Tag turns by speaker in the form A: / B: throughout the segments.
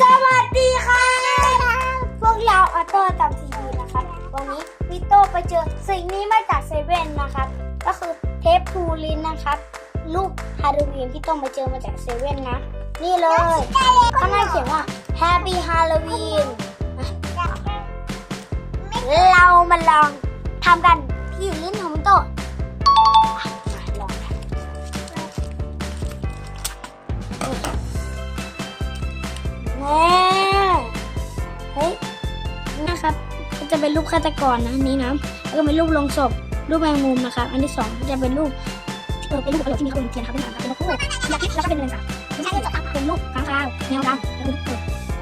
A: สวัสดีค่ะ พวกเราออโต้ตามทีวีนะครับ วันนี้พี่โตไปเจอสิ่งนี้มาจากเซเว่นนะครับ ก็คือเทปทูลินนะครับ รูปฮาโลวีนพี่โตมาเจอมาจากเซเว่นนะ นี่เลยข้างหน้าเขียนว่า Happy Halloween เรามาลองทำกันที่ลิ้นของพี่โต นะครับก็จะเป็นรูปฆาตกรนะอันนี้นะแล้วก็เป็นรูปลงศพรูปแมงมุมนะครับอันที่สองก็จะเป็นรูปเออเป็นรูปกระโหลกที่มีคนเทียนครับเป็นหางครับเป็นนกคู่แล้วก็แล้วก็เป็นเรือนสัตว์ไม่ใช่เรือนสัตว์ครับเป็นรูปค้างคาวแมวดำแล้วก็ลูกเปิด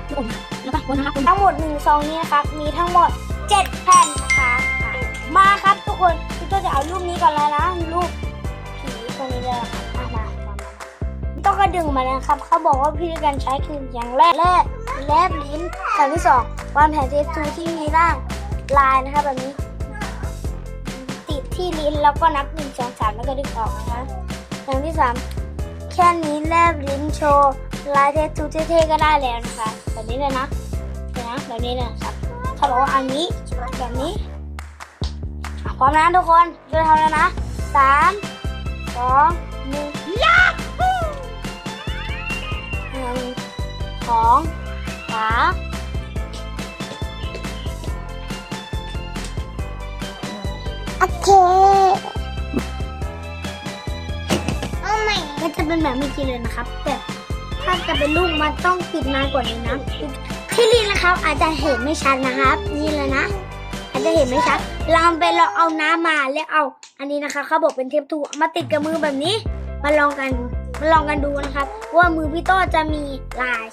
A: ลูกอมแล้วก็วนนะครับทั้งหมดหนึ่งซองนี้นะครับมีทั้งหมดเจ็ดแผ่นนะคะอะมาครับทุกคนพี่ตัวจะเอารูปนี้ก่อนเลยนะรูปผีตัวนี้เลยครับมามาต้องกระดึงมาเลยนะครับ เขาบอกว่าพิธีการใช้คืออย่างแรก แลบลิ้นอย่างที่สองวางแผ่นเทปทูที่มีร่างลายนะครับแบบนี้ ติดที่ลิ้นแล้วก็นับหนึ่งสองสามแล้วก็ดึงออกนะคะอย่างที่สามแค่นี้แลบลิ้นโชว์ลายเททูเท่ๆก็ได้แล้วนะคะ แบบนี้เลยนะเห็นะแบบนี้เลยนะครับเขาบอกว่าอันนี้แบบนี้พร้อมนะทุกคนจะทำแล้วนะสามสองหนึ่งยาฮูหนึ่งสอง โอเคเอาใหม่ก็จะเป็นแบบเมื่อกี้เลยนะครับ แต่ถ้าจะเป็นลูกมันต้องติดนานกว่านี้นะที่นี่นะครับ อาจจะเห็นไม่ชัดนะครับ นี่เลยนะ อาจจะเห็นไม่ชัดลองไปลองเอาน้ำมาแล้วเอา อันนี้นะคะเขาบอกเป็นเทปทูมาติดกับมือแบบนี้ มาลองกันมาลองกันดูนะครับ ว่ามือพี่โตจะมีลาย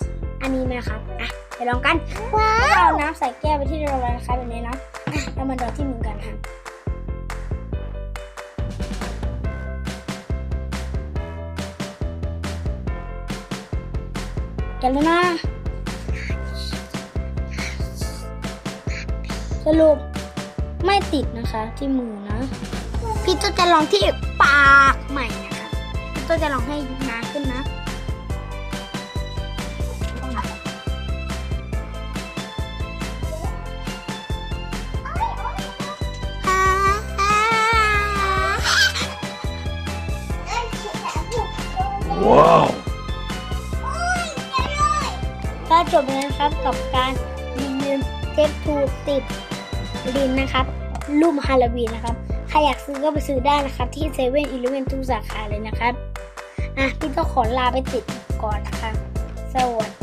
A: อันนี้ไหมครับอะไปลองกันว้าวเอาน้ำใส่แก้วไปที่เราเลยนะคะแบบนี้นะอะเรามาดอที่มือกันค่ะกันแล้วนะสรุปไม่ติดนะคะที่มือนะ พี่ตัวจะลองที่ปากใหม่นะคะพี่ตัวจะลองให้นานขึ้นนะ
B: ว้าว
A: ก็จบแล้วครับกับการรีวิวเทปทูติดลินนะครับรูปฮาโลวีนนะครับ ใครอยากซื้อก็ไปซื้อได้นะครับ ที่เซเว่นอีเลเวนทุกสาขาเลยนะครับ อะ พี่ก็ขอลาไปติดก่อนนะคะ สวัสดี